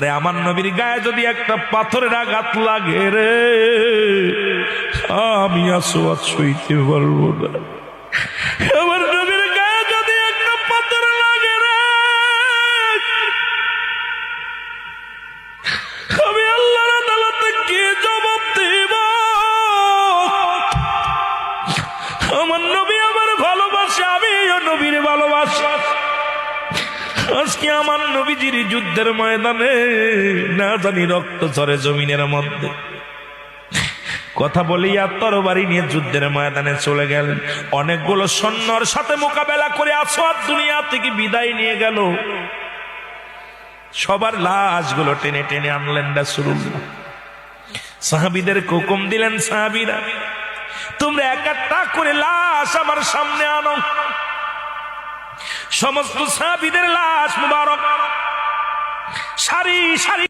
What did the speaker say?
আরে আমার নবীর গায়ে যদি একটা পাথরের আঘাত লাগে রে, আমি আসোয়াদ সইতে পারব না। আমার নবীর গায়ে যদি একটা পাথর লাগে রে, আমি আল্লাহর আদালতে কি জবাব দিব? আমার নবী আমার ভালোবাসে আমি আজকে আমার নবীজির যুদ্ধের ময়দানে, না জানি রক্ত ঝরে জমিনের মধ্যে। কথা বলিয়া তরবারি নিয়ে যুদ্ধের ময়দানে চলে গেলেন। অনেকগুলো সৈন্যর সাথে মোকাবেলা করে আসোয়াদ দুনিয়া থেকে বিদায় নিয়ে গেল। সবার লাশগুলো টেনে টেনে আনলেন রাসূলুল্লাহ। সাহাবীদের হুকুম দিলেন, সাহাবীরা, তোমরা এক একটা করে লাশ আমার সামনে আনো। সমস্ত সাহাবিদের লাশ মুবারক। সারি সারি